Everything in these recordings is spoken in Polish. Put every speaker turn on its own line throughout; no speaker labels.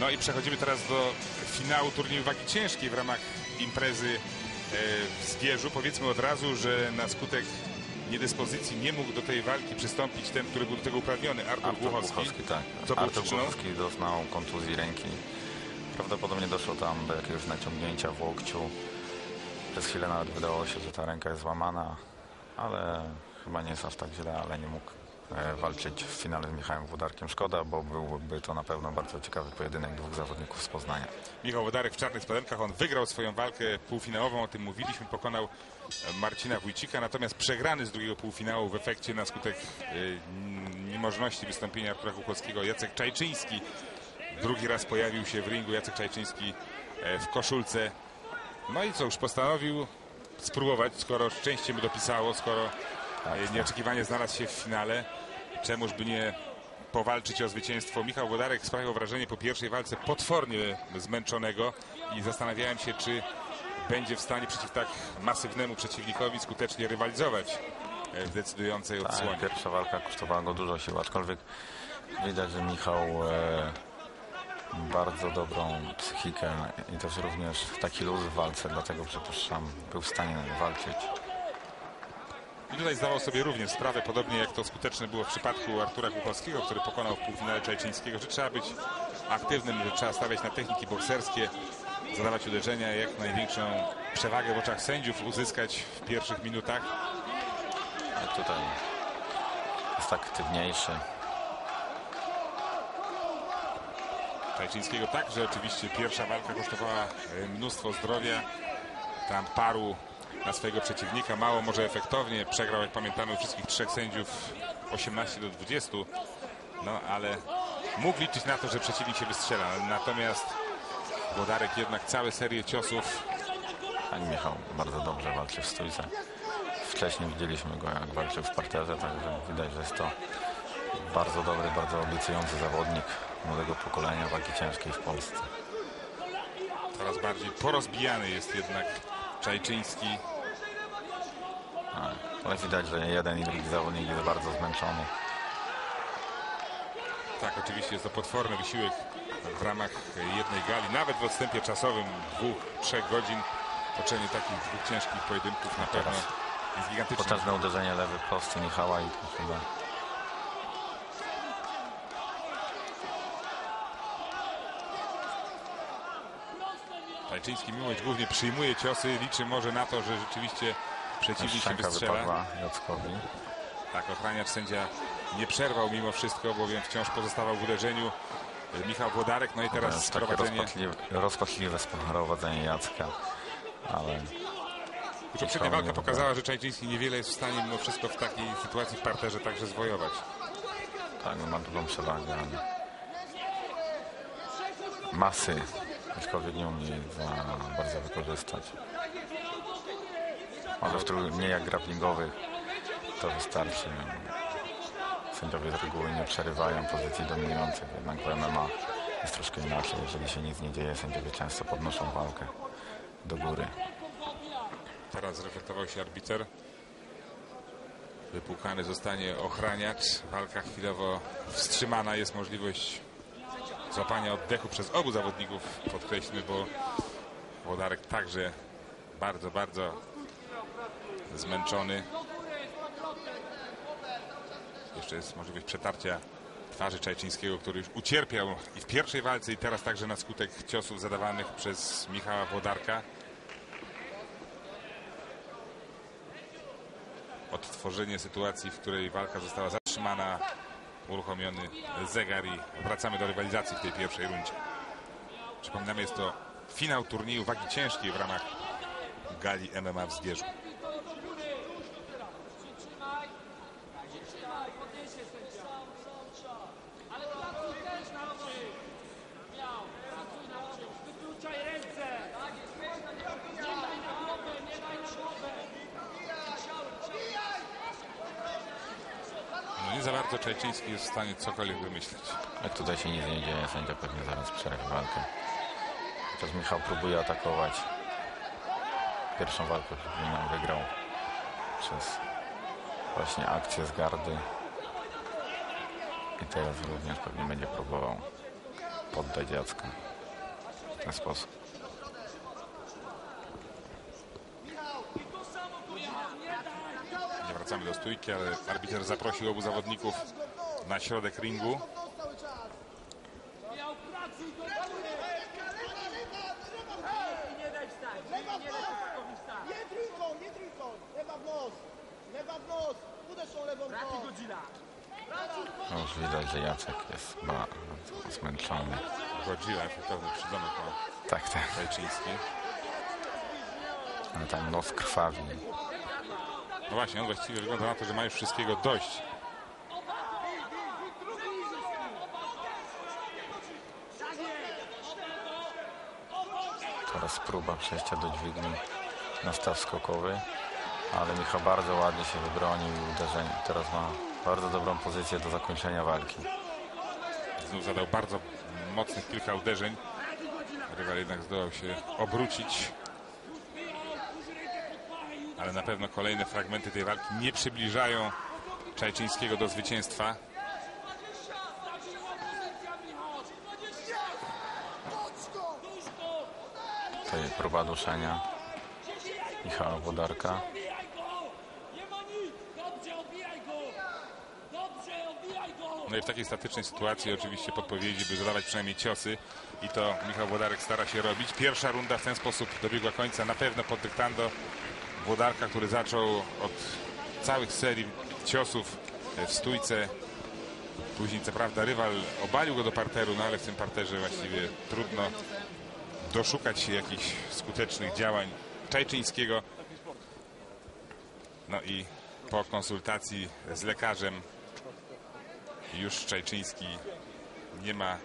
No i przechodzimy teraz do finału turnieju wagi ciężkiej w ramach imprezy e, w Zgierzu. Powiedzmy od razu, że na skutek niedyspozycji nie mógł do tej walki przystąpić ten, który był do tego uprawniony, Artur,
Artur
Głuchowski.
Głuchowski, tak.
Co
Artur
przyczyną?
Głuchowski doznał kontuzji ręki. Prawdopodobnie doszło tam do jakiegoś naciągnięcia w łokciu. Przez chwilę nawet wydawało się, że ta ręka jest złamana, ale chyba nie jest aż tak źle, ale nie mógł walczyć w finale z Michałem Włodarkiem. Szkoda, bo byłby to na pewno bardzo ciekawy pojedynek dwóch zawodników z Poznania.
Michał Wodarek w czarnych spodenkach, on wygrał swoją walkę półfinałową, o tym mówiliśmy, pokonał e, Marcina Wójcika, natomiast przegrany z drugiego półfinału w efekcie na skutek e, niemożności wystąpienia Artura Kukowskiego Jacek Czajczyński. Drugi raz pojawił się w ringu Jacek Czajczyński e, w koszulce. No i co, już postanowił spróbować, skoro szczęście mu dopisało, skoro e, nieoczekiwanie znalazł się w finale, czemuż by nie powalczyć o zwycięstwo. Michał Wodarek sprawiał wrażenie po pierwszej walce potwornie zmęczonego i zastanawiałem się, czy będzie w stanie przeciw tak masywnemu przeciwnikowi skutecznie rywalizować e, w decydującej
Tak,
odsłonie.
pierwsza walka kosztowała go dużo sił, aczkolwiek widać, że Michał e, bardzo dobrą psychikę i też również taki luz w walce, dlatego przypuszczam, był w stanie walczyć.
I tutaj zdawał sobie również sprawę, podobnie jak to skuteczne było w przypadku Artura Kuchowskiego, który pokonał w półfinale Czajczyńskiego, że trzeba być aktywnym, że trzeba stawiać na techniki bokserskie, zadawać uderzenia, jak największą przewagę w oczach sędziów uzyskać w pierwszych minutach.
A tutaj jest aktywniejszy.
Czajczyńskiego także oczywiście pierwsza walka kosztowała e, mnóstwo zdrowia. Tam paru na swojego przeciwnika, mało może efektownie. Przegrał, jak pamiętamy, wszystkich trzech sędziów 18 do 20. No ale mógł liczyć na to, że przeciwnik się wystrzela. Natomiast Włodarek jednak całe serię ciosów
Tak, Michał bardzo dobrze walczy w stójce. Wcześniej widzieliśmy go, jak walczył w parterze, także widać, że jest to bardzo dobry, bardzo obiecujący zawodnik młodego pokolenia wagi ciężkiej w Polsce.
coraz bardziej porozbijany jest jednak Czajczyński.
Ale widać, że jeden i drugi zawodnik jest bardzo zmęczony.
Tak, oczywiście jest to potworny wysiłek w ramach jednej gali. Nawet w odstępie czasowym dwóch, trzech godzin toczenie takich dwóch ciężkich pojedynków na pewno jest gigantyczne.
Potężne uderzenie lewy prosty Michała i to chyba
Tajczyński mimo iż głównie przyjmuje ciosy, liczy może na to, że rzeczywiście przeciwnik się wystrzela.
Jackowi.
Tak, ochraniacz sędzia nie przerwał mimo wszystko, bowiem wciąż pozostawał w uderzeniu Michał Włodarek. No i teraz
takie
sprowadzenie.
rozpaczliwe, rozpaczliwe sprowadzenie Jacka, ale
Poprzednia walka pokazała, że Czajczyński niewiele jest w stanie mimo wszystko w takiej sytuacji w parterze także zwojować.
tak, ma dużą przewagę, ale masy aczkolwiek nie umie za bardzo wykorzystać. Może w trój- nie jak grapplingowych to wystarczy. Sędziowie z reguły nie przerywają pozycji dominujących, jednak w MMA jest troszkę inaczej. Jeżeli się nic nie dzieje, sędziowie często podnoszą walkę do góry.
Teraz zreflektował się arbiter. Wypłukany zostanie ochraniacz. Walka chwilowo wstrzymana. Jest możliwość złapania oddechu przez obu zawodników. Podkreślmy, bo Włodarek także bardzo, bardzo zmęczony. Jeszcze jest możliwość przetarcia twarzy Czajczyńskiego, który już ucierpiał i w pierwszej walce, i teraz także na skutek ciosów zadawanych przez Michała Włodarka. odtworzenie sytuacji, w której walka została zatrzymana, uruchomiony zegar i wracamy do rywalizacji w tej pierwszej rundzie. Przypominamy, jest to finał turnieju wagi ciężkiej w ramach gali MMA w Zgierzu. Za bardzo Czajczyński jest w stanie cokolwiek wymyślić.
Jak tutaj się nic nie dzieje, sędzia pewnie zaraz przerwie walkę. Chociaż Michał próbuje atakować. Pierwszą walkę przypominam wygrał przez właśnie akcję z gardy. I teraz również pewnie będzie próbował poddać Jacka w ten sposób.
Wracamy do stójki, ale arbiter zaprosił obu zawodników na środek ringu.
No już widać, że Jacek jest chyba zmęczony.
Godzilla, efektowny przydomek ma
Tak, tak.
Tajczyński.
Ale tam nos krwawi.
No właśnie, on właściwie wygląda na to, że ma już wszystkiego dość.
Teraz próba przejścia do dźwigni na staw skokowy. Ale Michał bardzo ładnie się wybronił i uderzenie. Teraz ma bardzo dobrą pozycję do zakończenia walki.
Znów zadał bardzo mocnych kilka uderzeń. Rywal jednak zdołał się obrócić. Ale na pewno kolejne fragmenty tej walki nie przybliżają Czajczyńskiego do zwycięstwa.
Tutaj próba duszenia Michała Wodarka.
No i w takiej statycznej sytuacji oczywiście podpowiedzi, by zadawać przynajmniej ciosy i to Michał Włodarek stara się robić. Pierwsza runda w ten sposób dobiegła końca, na pewno pod dyktando Włodarka, który zaczął od całych serii ciosów w stójce. Później co prawda rywal obalił go do parteru, no ale w tym parterze właściwie trudno doszukać się jakichś skutecznych działań Czajczyńskiego. No i po konsultacji z lekarzem już Czajczyński nie ma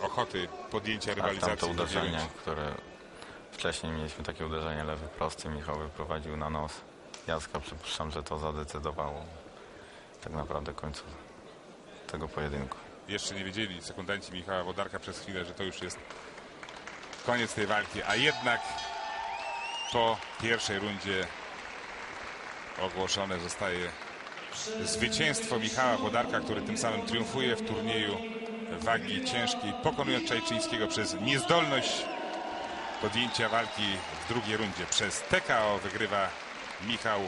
ochoty podjęcia rywalizacji.
uderzenie, które wcześniej mieliśmy takie uderzenie lewy prosty, Michał wyprowadził na nos. Jacka przypuszczam, że to zadecydowało tak naprawdę końcu tego pojedynku.
Jeszcze nie wiedzieli sekundanci Michała Wodarka przez chwilę, że to już jest koniec tej walki, a jednak po pierwszej rundzie ogłoszone zostaje zwycięstwo Michała Wodarka, który tym samym triumfuje w turnieju wagi ciężkiej, pokonując Czajczyńskiego przez niezdolność podjęcia walki w drugiej rundzie. Przez TKO wygrywa Michał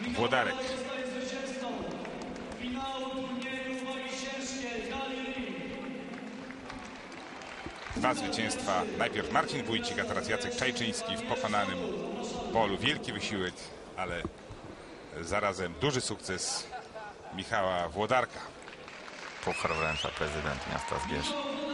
Włodarek. Dwa zwycięstwa. Najpierw Marcin Wójcik, a teraz Jacek Czajczyński w pokonanym polu. Wielki wysiłek, ale zarazem duży sukces Michała Włodarka.
Puchar wręcza prezydent miasta Zbierz.